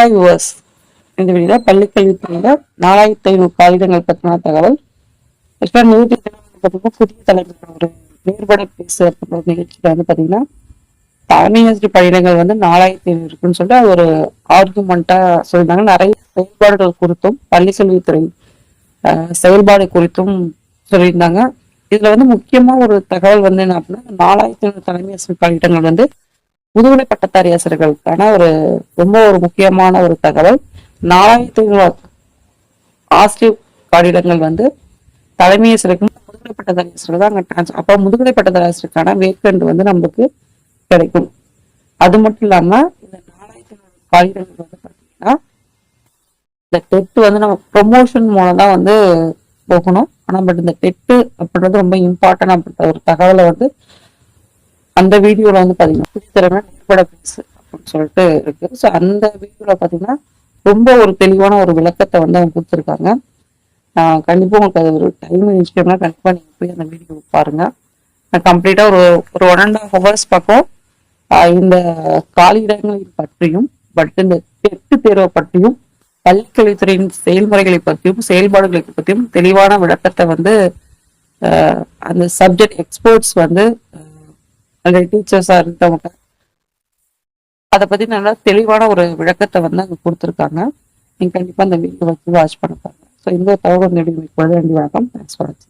Hi viewers இந்த video பள்ளிக்கல்வித்துறையில நாலாயிரத்தி ஐநூறு காகிதங்கள் பற்றின தகவல். ஆக்சுவலாக நூற்றி பார்த்தீங்கன்னா புதிய தலைமுறை ஒரு நேர்பட பேசு அப்படின்ற நிகழ்ச்சியில் வந்து பார்த்தீங்கன்னா தலைமை ஆசிரியர் வந்து நாலாயிரத்தி ஐநூறு இருக்குன்னு சொல்லிட்டு ஒரு ஆர்குமெண்ட்டாக சொல்லியிருந்தாங்க. நிறைய செயல்பாடுகள் குறித்தும் பள்ளிக்கல்வித்துறை செயல்பாடு குறித்தும் சொல்லியிருந்தாங்க. இதில் வந்து முக்கியமாக ஒரு தகவல் வந்து என்ன அப்படின்னா நாலாயிரத்தி ஐநூறு தலைமை ஆசிரியர் பணியிடங்கள் வந்து முதுகலை பட்டதாரி ஆசிரியர்களுக்கான ஒரு ரொம்ப ஒரு முக்கியமான ஒரு தகவல். நாலாயிரத்தி ஆசிரியர் காடிடங்கள் வந்து தலைமை ஆசிரியருக்கும் முதுகலை பட்டதாரி ஆசிரியர் தான் அங்கே டிரான்ஸ்ஃபர் அப்போ முதுகலை பட்டதாரி ஆசிரியருக்கான வேக்கண்ட் வந்து நம்மளுக்கு கிடைக்கும். அது மட்டும் இல்லாம இந்த நாலாயிரத்தி ஐநூறு வந்து பார்த்தீங்கன்னா இந்த டெட் வந்து நம்ம ப்ரொமோஷன் மூலம் தான் வந்து போகணும். ஆனால் பட் இந்த டெட்டு அப்படின்றது ரொம்ப இம்பார்ட்டன்ட் அப்படின்ற ஒரு தகவலை வந்து அந்த வீடியோவில் வந்து பார்த்தீங்கன்னா புதுத்திறமை நேர்பட பேசு அப்படின்னு சொல்லிட்டு இருக்கு. ஸோ அந்த வீடியோவில் பார்த்தீங்கன்னா ரொம்ப ஒரு தெளிவான ஒரு விளக்கத்தை வந்து அவங்க கொடுத்துருக்காங்க. கண்டிப்பாக உங்களுக்கு அது ஒரு டைம் இருந்துச்சுன்னா கண்டிப்பாக நீங்கள் போய் அந்த வீடியோ பாருங்க. நான் ஒரு ஒரு ஒன் அண்ட் ஆஃப் ஹவர்ஸ் பக்கம் இந்த காலியிடங்களை பற்றியும் பட் இந்த டெட்டு தேர்வை பற்றியும் பள்ளிக்கல்வித்துறையின் செயல்முறைகளை பற்றியும் செயல்பாடுகளை பற்றியும் தெளிவான விளக்கத்தை வந்து அந்த சப்ஜெக்ட் எக்ஸ்பர்ட்ஸ் வந்து அந்த டீச்சர்ஸாக இருந்தவங்க அதை பத்தி நல்லா தெளிவான ஒரு விளக்கத்தை வந்து அங்க கொடுத்துருக்காங்க. நீங்க கண்டிப்பா அந்த வீடியோ வச்சு வாட்ச் பண்ண பாருங்க. ஸோ இந்த தகவல் இந்த வீடியோ வேண்டி வணக்கம் தேங்க்ஸ் ஃபார் வாட்சிங்